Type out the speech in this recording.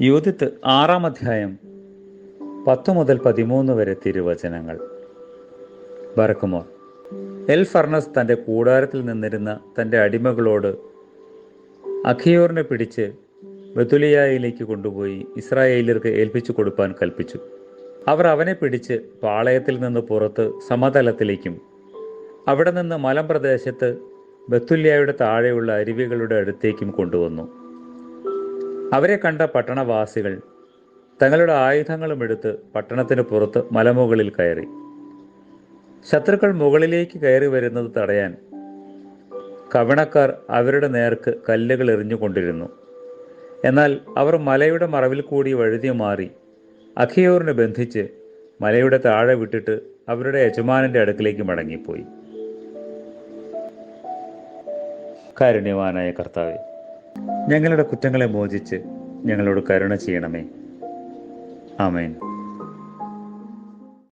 Judith ആറാം അധ്യായം പത്തു മുതൽ പതിമൂന്ന് വരെ തിരുവചനങ്ങൾ. ബറക്കുമോർ എൽ ഫർണസ് തന്റെ കൂടാരത്തിൽ നിന്നിരുന്ന തന്റെ അടിമകളോട് അഖിയോറിനെ പിടിച്ച് ബതുലിയായിലേക്ക് കൊണ്ടുപോയി ഇസ്രായേലിർക്ക് ഏൽപ്പിച്ചു കൊടുക്കാൻ കൽപ്പിച്ചു. അവർ അവനെ പിടിച്ച് പാളയത്തിൽ നിന്ന് പുറത്ത് സമതലത്തിലേക്കും അവിടെ നിന്ന് മലമ്പ്രദേശത്ത് ബത്തുല്യായുടെ താഴെയുള്ള അരുവികളുടെ അടുത്തേക്കും കൊണ്ടുവന്നു. അവരെ കണ്ട പട്ടണവാസികൾ തങ്ങളുടെ ആയുധങ്ങളും എടുത്ത് പട്ടണത്തിന് പുറത്ത് മലമുകളിൽ കയറി. ശത്രുക്കൾ മുകളിലേക്ക് കയറി വരുന്നത് തടയാൻ കവണക്കാർ അവരുടെ നേർക്ക് കല്ലുകൾ എറിഞ്ഞുകൊണ്ടിരുന്നു. എന്നാൽ അവർ മലയുടെ മറവിൽ കൂടി വഴുതി മാറി അഖിയോറിനെ ബന്ധിച്ച് മലയുടെ താഴെ വിട്ടിട്ട് അവരുടെ യജമാനന്റെ അടുക്കിലേക്ക് മടങ്ങിപ്പോയി. കാരുണ്യവാനായ കർത്താവെ ഞങ്ങളുടെ കുറ്റങ്ങളെ മോചിച്ച് ഞങ്ങളോട് കരുണ ചെയ്യണമേ. ആമേൻ.